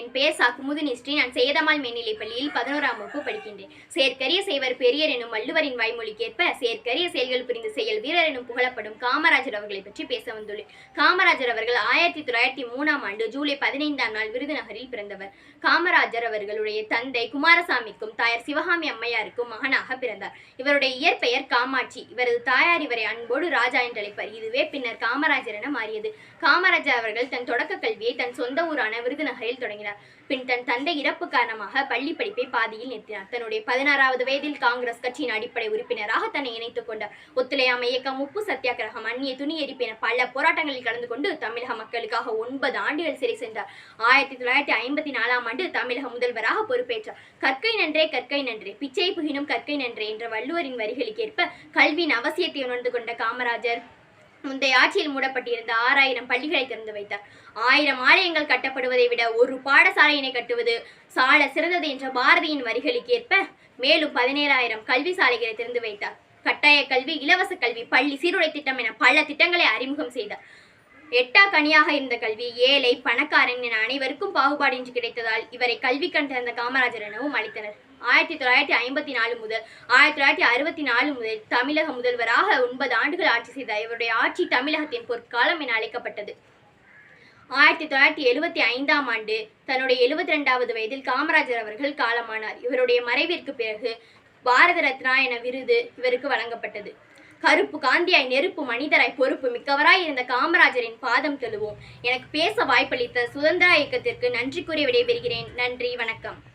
என் பெயர் சா குமுதினி ஸ்ரீ நான் சேதமால் மேல்நிலைப் பள்ளியில் பதினோராம் வகுப்பு படிக்கின்றேன். செயற்கரிய செய்வர் பெரியர் எனும் வள்ளுவரின் வாய்மொழிக்கேற்ப செயற்கரிய செயல்கள் புரிந்து செயல் வீரர் எனும் புகழப்படும் காமராஜர் அவர்களை பற்றி பேச வந்துள்ளேன். காமராஜர் அவர்கள் ஆயிரத்தி தொள்ளாயிரத்தி மூணாம் ஆண்டு ஜூலை பதினைந்தாம் நாள் விருதுநகரில் பிறந்தவர். காமராஜர் அவர்களுடைய தந்தை குமாரசாமிக்கும் தாயார் சிவகாமி அம்மையாருக்கும் மகனாக பிறந்தார். இவருடைய இயற்பெயர் காமாட்சி. இவரது தாயார் இவரை அன்போடு ராஜா என்று அழைப்பார் இதுவே பின்னர் காமராஜர் என மாறியது. காமராஜர் அவர்கள் தன் தொடக்க கல்வியை தன் சொந்த ஊரான விருதுநகரில் தொடங்கினார். தொடங்கினார் பின் தன் தந்தை இறப்பு காரணமாக பள்ளி படிப்பை பாதியில் நிறுத்தினார். தன்னுடைய பதினாறாவது வயதில் காங்கிரஸ் கட்சியின் அடிப்படை உறுப்பினராக தன்னை இணைத்துக் கொண்டார் ஒத்துழையாமை இயக்கம் உப்பு சத்தியாகிரகம் அந்நிய துணி எரிப்பு என பல போராட்டங்களில் கலந்து கொண்டு தமிழக மக்களுக்காக ஒன்பது ஆண்டுகள் சிறை சென்றார். ஆயிரத்தி தொள்ளாயிரத்தி ஐம்பத்தி நாலாம் ஆண்டு தமிழக முதல்வராக பொறுப்பேற்றார். கற்கை நன்றே கற்கை நன்றே பிச்சை புகினும் கற்கை நன்றே என்ற வள்ளுவரின் வரிகளுக்கேற்ப கல்வியின் அவசியத்தை உணர்ந்து கொண்ட காமராஜர் முந்தைய ஆட்சியில் மூடப்பட்டிருந்த ஆறாயிரம் பள்ளிகளை திறந்து வைத்தார். ஆயிரம் ஆலயங்கள் கட்டப்படுவதை விட ஒரு பாடசாலையினை கட்டுவது சால சிறந்தது என்ற பாரதியின் வரிகளுக்கேற்ப மேலும் பதினேழாயிரம் கல்வி சாலைகளை திறந்து வைத்தார். கட்டாய கல்வி இலவச கல்வி பள்ளி சீருடை திட்டம் என பல திட்டங்களை அறிமுகம் செய்தார். எட்டா கனியாக இருந்த கல்வி ஏழை பணக்காரன் என அனைவருக்கும் பாகுபாடின்றி கிடைத்ததால் இவரை கல்வி கண்டிருந்த காமராஜர் எனவும் அளித்தனர் ஆயிரத்தி தொள்ளாயிரத்தி ஐம்பத்தி நாலு முதல் ஆயிரத்தி தொள்ளாயிரத்தி அறுபத்தி நாலு முதல் தமிழக முதல்வராக ஒன்பது ஆண்டுகள் ஆட்சி செய்தார் இவருடைய ஆட்சி தமிழகத்தின் பொற்காலம் என அழைக்கப்பட்டது. ஆயிரத்தி தொள்ளாயிரத்தி எழுபத்தி ஐந்தாம் ஆண்டு தன்னுடைய எழுபத்தி ரெண்டாவது வயதில் காமராஜர் அவர்கள் காலமானார். இவருடைய மறைவிற்கு பிறகு பாரத ரத்னா என விருது இவருக்கு வழங்கப்பட்டது. கருப்பு காந்தியாய் நெருப்பு மனிதராய் பொறுப்பு மிக்கவராய் இருந்த காமராஜரின் பாதம் தெழுவோம். எனக்கு பேச வாய்ப்பளித்த சுதந்திர இயக்கத்திற்கு நன்றி கூறி விடைபெறுகிறேன். நன்றி வணக்கம்.